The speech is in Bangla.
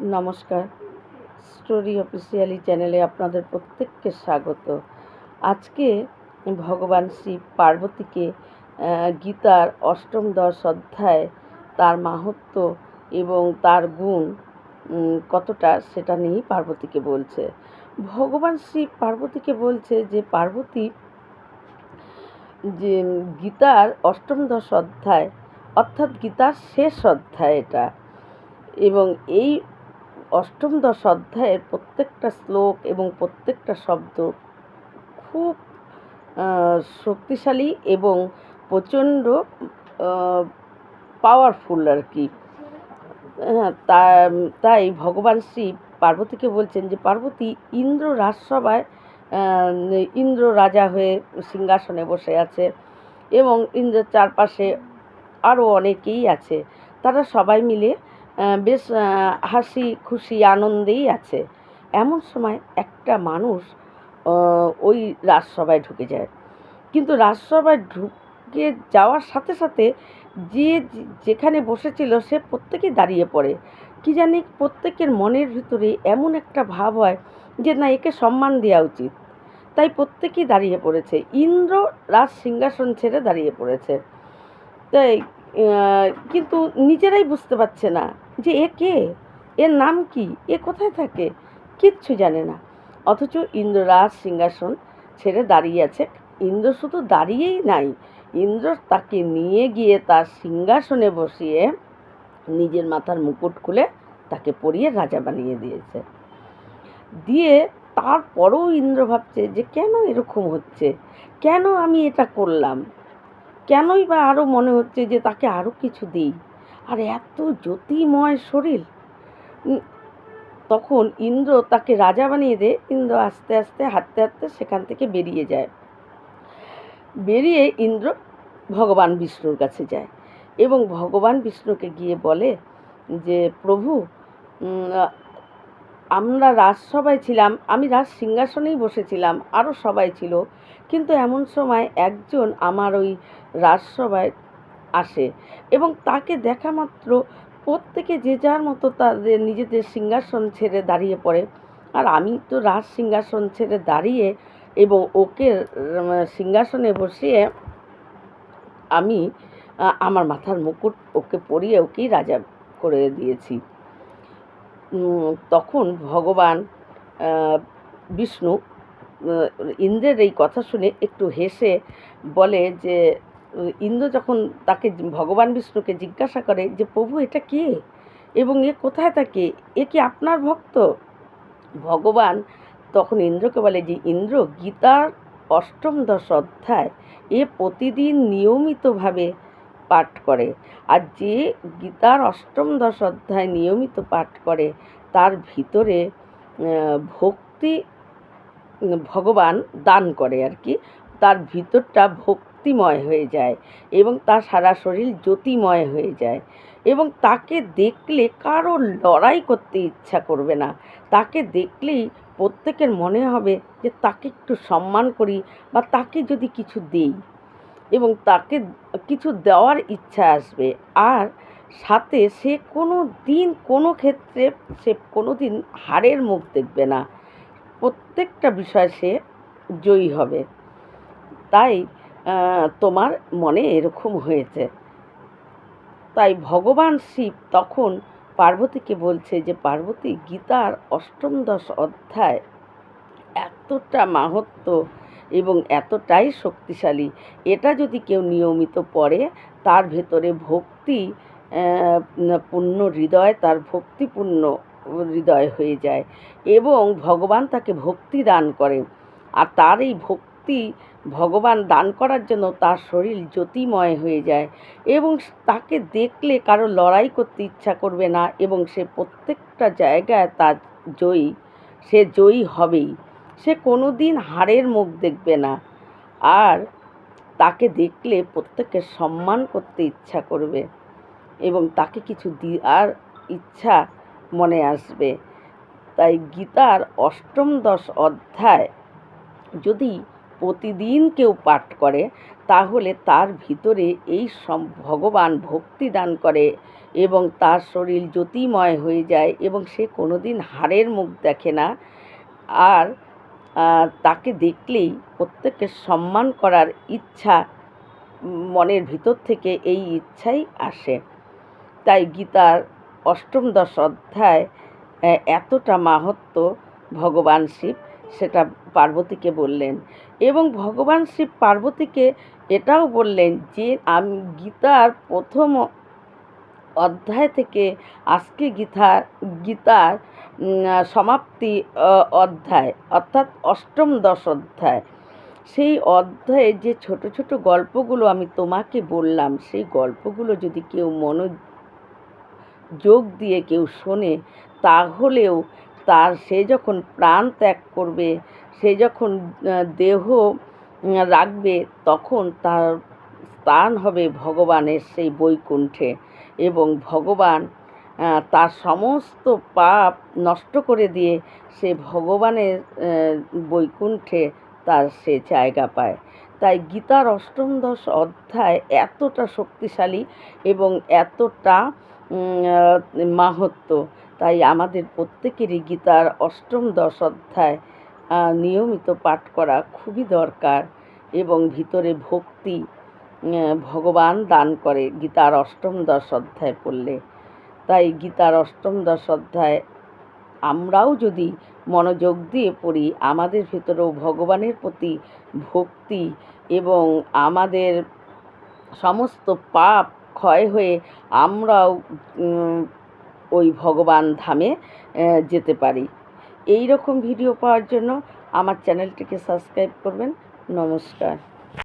নমস্কার। স্টোরি অফিসিয়ালি চ্যানেলে আপনাদের প্রত্যেককে স্বাগত। আজকে ভগবান শিব পার্বতীকে গীতার অষ্টম দশ অধ্যায়, তার মাহাত্ম্য এবং তার গুণ কতটা সেটা নিয়েই পার্বতীকে বলছে। ভগবান শিব পার্বতীকে বলছে যে, পার্বতী, যে গীতার অষ্টম দশ অধ্যায়, অর্থাৎ গীতার শেষ অধ্যায় এটা। এবং এই অষ্টম দশ অধ্যায়ের প্রত্যেকটা শ্লোক এবং প্রত্যেকটা শব্দ খুব শক্তিশালী এবং প্রচণ্ড পাওয়ারফুল আর কি। হ্যাঁ তা, তাই ভগবান শিব পার্বতীকে বলছেন যে, পার্বতী, ইন্দ্র রাজসভায় ইন্দ্র রাজা হয়ে সিংহাসনে বসে আছে এবং ইন্দ্রের চারপাশে আরও অনেকেই আছে। তারা সবাই মিলে বেশ হাসি খুশি, আনন্দেই আছে। এমন সময় একটা মানুষ ওই রাজসভায় ঢুকে যায়। কিন্তু রাজসভায় ঢুকে যাওয়ার সাথে সাথে যে যেখানে বসেছিল সে প্রত্যেকেই দাঁড়িয়ে পড়ে। কি জানি প্রত্যেকের মনের ভিতরে এমন একটা ভাব হয় যে, না, একে সম্মান দেওয়া উচিত। তাই প্রত্যেকেই দাঁড়িয়ে পড়েছে। ইন্দ্র রাজ সিংহাসন ছেড়ে দাঁড়িয়ে পড়েছে। তাই কিন্তু নিজেরাই বুঝতে পারছে না যে এ কে? এর নাম কি? এ কোথায় থাকে? কিচ্ছু জানে না। অথচ ইন্দ্ররাজ সিংহাসন ছেড়ে দাঁড়িয়ে আছে। ইন্দ্র শুধু দাঁড়িয়েই নাই। ইন্দ্র তাকে নিয়ে গিয়ে তার সিংহাসনে বসিয়ে নিজের মাথার মুকুট খুলে তাকে পরিয়ে রাজা বানিয়ে দিয়েছে। দিয়ে তারপরেও ইন্দ্র ভাবছে যে কেন এরকম হচ্ছে? কেন আমি এটা করলাম? কেনই বা আরও মনে হচ্ছে যে তাকে আরও কিছু দিই? আর এত জ্যোতিময় শরীর। তখন ইন্দ্র তাকে রাজা বানিয়ে দেয়। ইন্দ্র আস্তে আস্তে, হাঁটতে হাঁটতে সেখান থেকে বেরিয়ে যায়। বেরিয়ে ইন্দ্র ভগবান বিষ্ণুর কাছে যায় এবং ভগবান বিষ্ণুকে গিয়ে বলে যে, প্রভু আমরা রাজসভায় ছিলাম, আমি রাজ সিংহাসনেই বসেছিলাম আরও সবাই ছিল। কিন্তু এমন সময় একজন আমার ওই রাজসভায় আসে এবং তাকে দেখা মাত্র প্রত্যেকে যে যার মতো তাদের নিজেদের সিংহাসন ছেড়ে দাঁড়িয়ে পড়ে। আর আমি তো রাজ সিংহাসন ছেড়ে দাঁড়িয়ে এবং ওকে সিংহাসনে বসিয়ে আমি আমার মাথার মুকুট ওকে পরিয়ে ওকেই রাজা করে দিয়েছি। তখন ভগবান বিষ্ণু ইন্দ্রের এই কথা শুনে একটু হেসে বলে যে, ইন্দ্র যখন তাকে ভগবান বিষ্ণুকে জিজ্ঞাসা করে যে, প্রভু, এটা কে? এবং এ কোথায় থাকে? এ কি আপনার ভক্ত? ভগবান তখন ইন্দ্রকে বলে যে, ইন্দ্র, গীতার অষ্টম দশ অধ্যায় এ প্রতিদিন নিয়মিতভাবে পাঠ করে। আর যে গীতার অষ্টম দশ অধ্যায় নিয়মিত পাঠ করে, তার ভিতরে ভক্তি ভগবান দান করে আর কি। তার ভিতরটা ভক্তিময় হয়ে যায় এবং তার সারা শরীর জ্যোতিময় হয়ে যায়। এবং তাকে দেখলে কারও লড়াই করতে ইচ্ছা করবে না। তাকে দেখলেই প্রত্যেকের মনে হবে যে, তাকে একটু সম্মান করি বা তাকে যদি কিছু দেই। এবং তাকে কিছু দেওয়ার ইচ্ছা আসবে। আর সাথে সে কোনো দিন, কোনো ক্ষেত্রে সে কোনো দিন হারের মুখ দেখবে না। প্রত্যেকটা বিষয় সে জয়ী হবে। তাই তোমার মনে এরকম হয়েছে। তাই ভগবান শিব তখন পার্বতীকে বলছে যে, পার্বতী, গীতার অষ্টম দশ অধ্যায় এতটা মাহাত্ম এবং এতটাই শক্তিশালী। এটা যদি কেউ নিয়মিত পড়ে, তার ভেতরে ভক্তি পূর্ণ হৃদয়, তার ভক্তিপূর্ণ হৃদয় হয়ে যায় এবং ভগবান তাকে ভক্তি দান করে। আর তার এই ভক্তি ভগবান দান করার জন্য তার শরীর জ্যোতিময় হয়ে যায় এবং তাকে দেখলে কারও লড়াই করতে ইচ্ছা করবে না এবং সে প্রত্যেকটা জায়গায় তার জয়ী, সে জয়ী হবেই। সে কোনো দিন হারের মুখ দেখবে না। আর তাকে দেখলে প্রত্যেকে সম্মান করতে ইচ্ছা করবে এবং তাকে কিছু দেওয়ার ইচ্ছা মনে আসবে। তাই গীতার অষ্টম দশ অধ্যায় যদি প্রতিদিন কেউ পাঠ করে, তাহলে তার ভিতরে এই ভগবান ভক্তি দান করে এবং তার শরীর জ্যোতিময় হয়ে যায় এবং সে কোনোদিন হাড়ের মুখ দেখে না। আর তাকে দেখলেই প্রত্যেককে সম্মান করার ইচ্ছা মনের ভিতর থেকে এই ইচ্ছাই আসে। তাই গীতার অষ্টম দশ অধ্যায় এতটা মাহাত্ম ভগবান শিব সেটা পার্বতীকে বললেন। এবং ভগবান শিব পার্বতীকে এটাও বললেন যে আমি গীতার প্রথম অধ্যায় থেকে আজকে গীতা গীতার উম, সমাপ্তি অধ্যায়, অর্থাৎ অষ্টম দশ অধ্যায় সেই অধ্যায়ে যে ছোট ছোট গল্পগুলো আমি তোমাকে বললাম, সেই গল্পগুলো যদি কেউ মনোযোগ দিয়ে কেউ শোনে, তাহলেও তার, সে যখন প্রাণ ত্যাগ করবে, সে যখন দেহ রাখবে, তখন তার স্থান হবে ভগবানের সেই বৈকুণ্ঠে এবং ভগবান তার সমস্ত পাপ নষ্ট করে দিয়ে সে ভগবানের বৈকুণ্ঠে তার সে জায়গা পায়। তাই গীতার অষ্টম দশ অধ্যায় এতটা শক্তিশালী এবং এতটা মাহাত্ম্য তাই আমাদের প্রত্যেকেরই গীতার অষ্টম দশ অধ্যায় নিয়মিত পাঠ করা খুবই দরকার এবং ভিতরে ভক্তি ভগবান দান করে গীতার অষ্টম দশ অধ্যায় পড়লে। তাই গীতার অষ্টম দশ অধ্যায় আমরাও যদি মনোযোগ দিয়ে পড়ি, আমাদের ভেতরেও ভগবানের প্রতি ভক্তি এবং আমাদের সমস্ত পাপ ক্ষয় হয়ে আমরাও ওই ভগবান ধামে যেতে পারি। এই রকম ভিডিও পাওয়ার জন্য আমার চ্যানেলটিকে সাবস্ক্রাইব করবেন। নমস্কার।